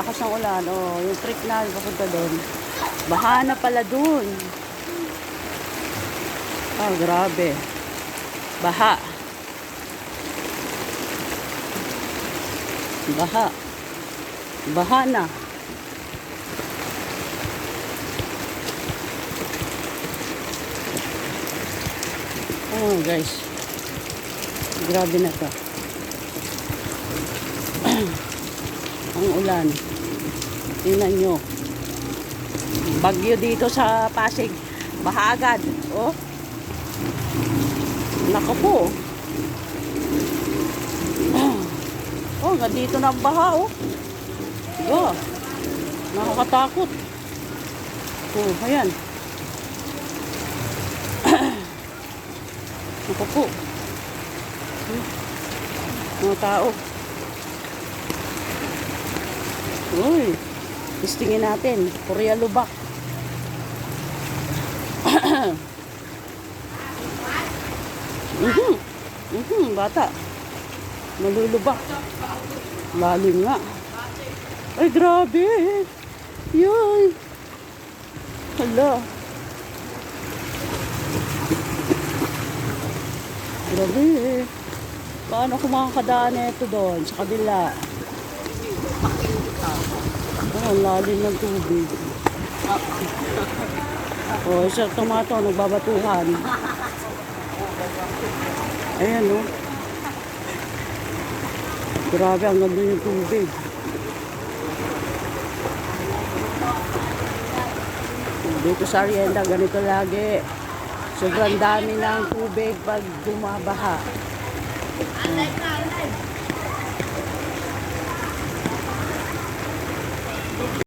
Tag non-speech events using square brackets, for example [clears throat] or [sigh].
lakas ng ulan. Oh, yung trick na papunta doon. Baha na pala doon. Ah, grabe. Baha. Baha. Baha na. Oh, guys. Grabe na to. [clears throat] Ang ulan. Tingnan nyo. Bagyo dito sa Pasig. Baha agad. Oh. Nako po. Oh, nga dito na baha, oh. Oh. Nakakatakot. Oh, ayan. [clears throat] Nako po. Hmm. Mga tao. Uy. Testingin natin. Korea lubak. [coughs] mhm. Mhm, bata. Malulubak. Lalim nga. Ay, grabe. Yun. Hala. Grabe. Paano ko makakadaan ito doon sa kabila? Oh, ang lalim ng tubig. Oh, isa tomato, nagbabatuhan. Ayan, oh. Grabe, ang ganda yung tubig. Dito sa Arienda, ganito lagi. Sobrang dami ng tubig pag bumabaha. Oh.